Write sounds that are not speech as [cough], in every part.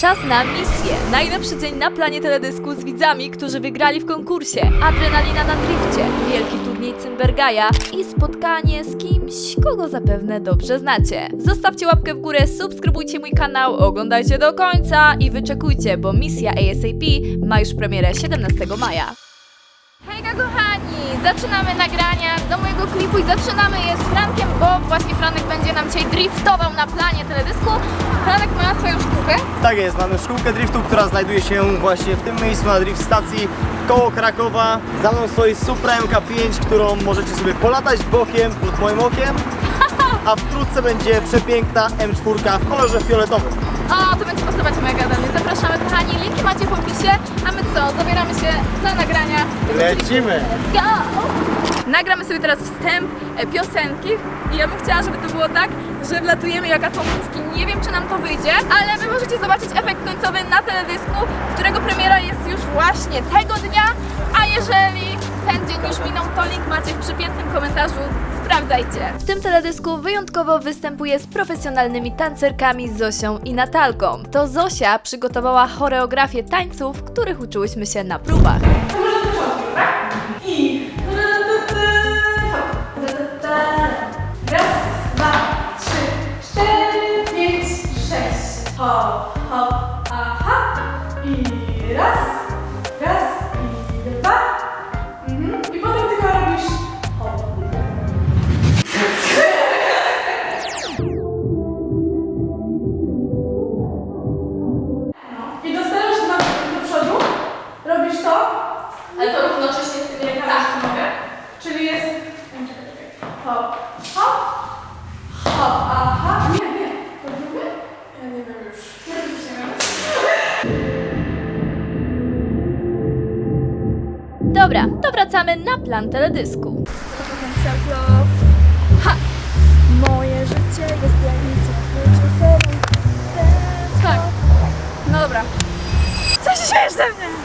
Czas na misję. Najlepszy dzień na planie teledysku z widzami, którzy wygrali w konkursie. Adrenalina na drifcie, wielki turniej Cymbergaja i spotkanie z kimś, kogo zapewne dobrze znacie. Zostawcie łapkę w górę, subskrybujcie mój kanał, oglądajcie do końca i wyczekujcie, bo misja ASAP ma już premierę 17 maja. Hejka kochani! Zaczynamy nagrania do mojego klipu i zaczynamy je z Frankiem, bo właśnie Franek będzie nam dzisiaj driftował na planie teledysku. Franek ma swoją szkółkę. Tak jest, mamy szkółkę driftu, która znajduje się właśnie w tym miejscu na drift stacji koło Krakowa. Za mną stoi Supra MK5, którą możecie sobie polatać bokiem pod moim okiem. A wkrótce będzie przepiękna M4 w kolorze fioletowym. O, to będzie pasować mega do mnie. Zapraszamy Lecimy! Nagramy sobie teraz wstęp e, piosenki i ja bym chciała, żeby to było tak, że wlatujemy jak atomówki. Nie wiem, czy nam to wyjdzie, ale wy możecie zobaczyć efekt końcowy na teledysku, którego premiera jest już właśnie tego dnia, a jeżeli ten dzień już minął, to link macie w przypiętym komentarzu. Sprawdzajcie. W tym teledysku wyjątkowo występuję z profesjonalnymi tancerkami Zosią i Natalką. To Zosia przygotowała choreografię tańców, których uczyłyśmy się na próbach. I raz, dwa, trzy, cztery, pięć, sześć. Hop, hop, aha. I raz, Ale to równocześnie z tymi rękami Tak, mogę. Czyli jest. Czekaj, czekaj. Hop, hop, hop, aha. Nie, nie. To drugie? Ja nie wiem już. Ja już nie wiem. Dobra, to wracamy na plan teledysku. Ha! Moje życie jest jak nic Tak. No dobra. Co się śmiejesz ze mnie?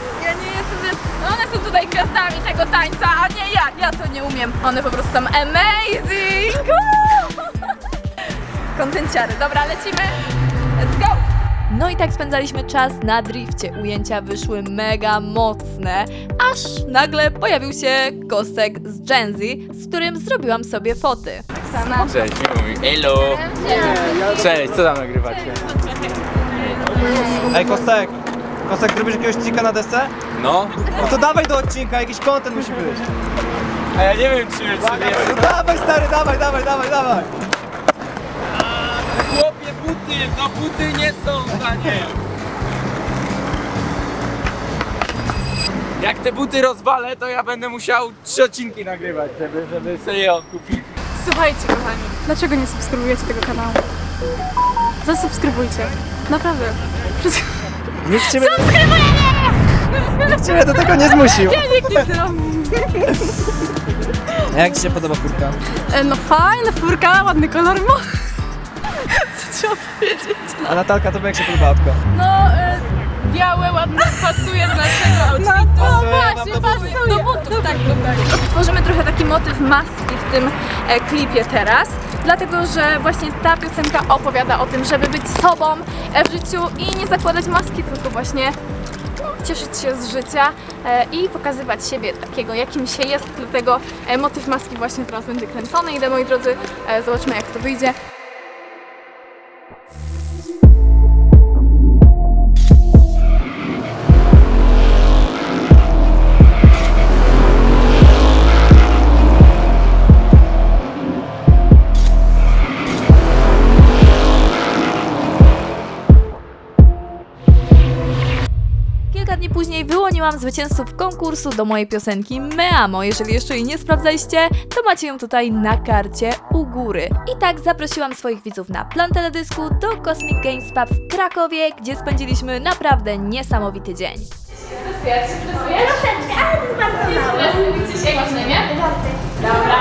No one są tutaj gwiazdami tego tańca, a nie ja. Ja to nie umiem. One po prostu są amazing! [laughs] Kontenciary. Dobra, lecimy. Let's go! No i tak spędzaliśmy czas na drifcie. Ujęcia wyszły mega mocne, aż nagle pojawił się Kostek z Genzy, z którym zrobiłam sobie foty. Oksana. Cześć, miło mi. Elo! Cześć, co tam nagrywacie? Ej Kostek! Kostek, zrobisz jakiegoś trika na desce? No? No to dawaj do odcinka, jakiś content musi być. A ja nie wiem, czy czy No dawaj stary, dawaj, dawaj, dawaj, dawaj! Chłopie, buty! No buty nie są tanie! Jak te buty rozwalę, to ja będę musiał trzy odcinki nagrywać, żeby, żeby sobie je odkupić. Słuchajcie, kochani, dlaczego nie subskrybujecie tego kanału? Zasubskrybujcie. Naprawdę. Przez... Nikt ciebie... Nikt ciebie do tego nie zmusił. Nikt nie zrobi. A jak ci się podoba furka? E, No fajna furka, ładny kolor ma. Co trzeba powiedzieć? A Natalka, tobie jak się podoba apka? No, e, białe, ładne, pasuje do naszego outfitu. No, No, właśnie, pasuje. Do butów, tak, do tak. Tworzymy trochę taki motyw maski w tym e, klipie teraz, dlatego że właśnie ta piosenka opowiada o tym, żeby być sobą e, w życiu i nie zakładać maski, tylko właśnie no, cieszyć się z życia e, i pokazywać siebie takiego, jakim się jest. Dlatego e, motyw maski właśnie teraz będzie kręcony. Idę, moi drodzy, zobaczymy jak to wyjdzie. Wyłoniłam zwycięzców konkursu do mojej piosenki Me Amo. Jeżeli jeszcze jej nie sprawdzaliście, to macie ją tutaj na karcie u góry. I tak zaprosiłam swoich widzów na plan teledysku do Cosmic Games Pub w Krakowie, gdzie spędziliśmy naprawdę niesamowity dzień. Stresujesz? Stresujesz? Troszeczkę, ale to bardzo Nie mało. stresuj. Dzisiaj masz na imię? Bartek. Dobra.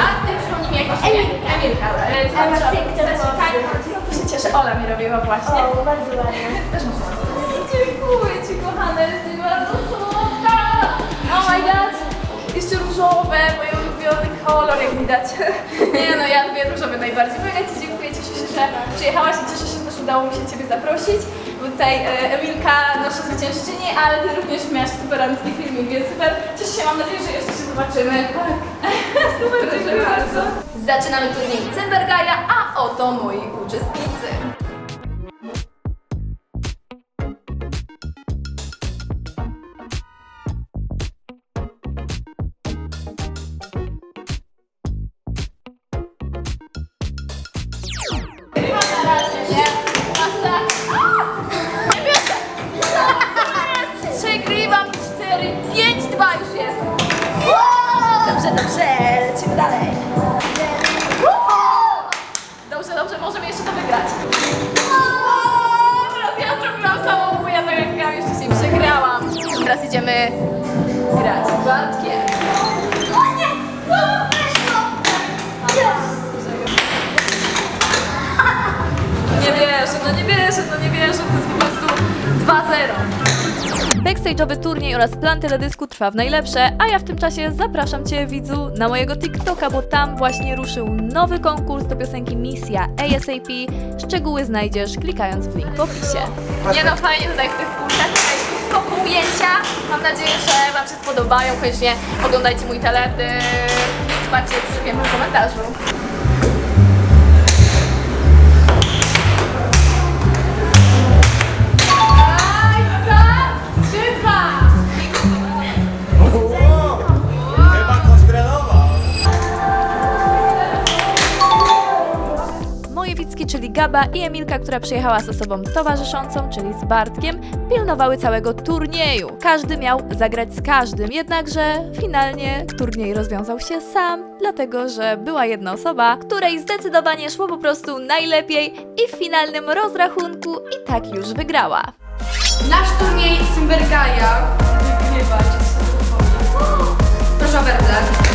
A ty przypomnij mi jak masz na imię? Emilka. Emilka. Ewa, ty, kto to? Tak, to się cieszę. Ola mi robiła właśnie. O, bardzo ładnie. Też [laughs] My god! Jeszcze różowe, mój ulubiony kolor, jak widać. [laughs] Nie no, ja lubię różowy najbardziej. Mega Ci dziękuję, cieszę się, że przyjechałaś i cieszę się, że udało mi się Ciebie zaprosić. Tutaj e, Emilka, nasza zwyciężczyni, ale ty również miałaś super randki filmik, więc super. Cieszę się, mam nadzieję, że jeszcze się zobaczymy. Tak. [laughs] super, dziękuję bardzo. Zaczynamy turniej Cymbergaja, a oto moi uczestnicy. 4, 5, 2 już jest. Dobrze, dobrze, lecimy dalej. Dobrze, dobrze, możemy jeszcze to wygrać. Teraz ja zrobiłam samobuja, tak jak ja już wcześniej przegrałam. Teraz idziemy grać z Bartkiem. O nie! Co weszło? Nie wierzę, no nie wierzę, no nie wierzę, to jest po prostu 2-0. Backstage'owy turniej oraz plan teledysku trwa w najlepsze, a ja w tym czasie zapraszam Cię, widzu, na mojego TikToka, bo tam właśnie ruszył nowy konkurs do piosenki Misja ASAP. Szczegóły znajdziesz klikając w link w opisie. Nie no, fajnie tutaj w tych kulkach, tutaj spoko ujęcia. Mam nadzieję, że Wam się spodobają. Koniecznie oglądajcie mój teledysk. Zobaczcie, przypię w komentarzu. Czyli Gaba i Emilka, która przyjechała z osobą towarzyszącą, czyli z Bartkiem, pilnowały całego turnieju. Każdy miał zagrać z każdym, jednakże finalnie turniej rozwiązał się sam, dlatego że była jedna osoba, której zdecydowanie szło po prostu najlepiej i w finalnym rozrachunku i tak już wygrała. Nasz turniej Cymbergaja wygrywa Proszę o werble.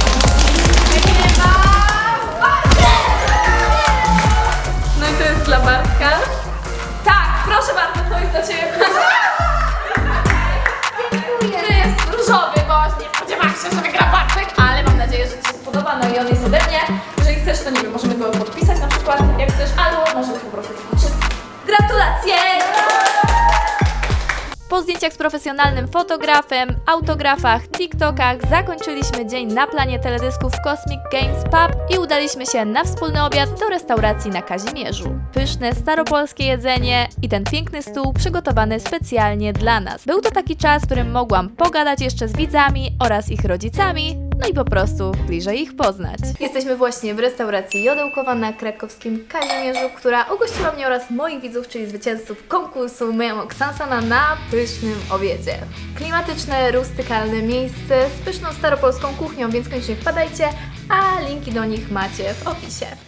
Zdjęciach z profesjonalnym fotografem, autografach, TikTokach zakończyliśmy dzień na planie teledysków Cosmic Games Pub i udaliśmy się na wspólny obiad do restauracji na Kazimierzu. Pyszne staropolskie jedzenie i ten piękny stół przygotowany specjalnie dla nas. Był to taki czas, w którym mogłam pogadać jeszcze z widzami oraz ich rodzicami, no i po prostu bliżej ich poznać. Jesteśmy właśnie w restauracji Jodełkowa na krakowskim Kazimierzu, która ugościła mnie oraz moich widzów, czyli zwycięzców konkursu Myjam Oksansana na pysznym obiedzie. Klimatyczne, rustykalne miejsce z pyszną staropolską kuchnią, więc koniecznie wpadajcie, a linki do nich macie w opisie.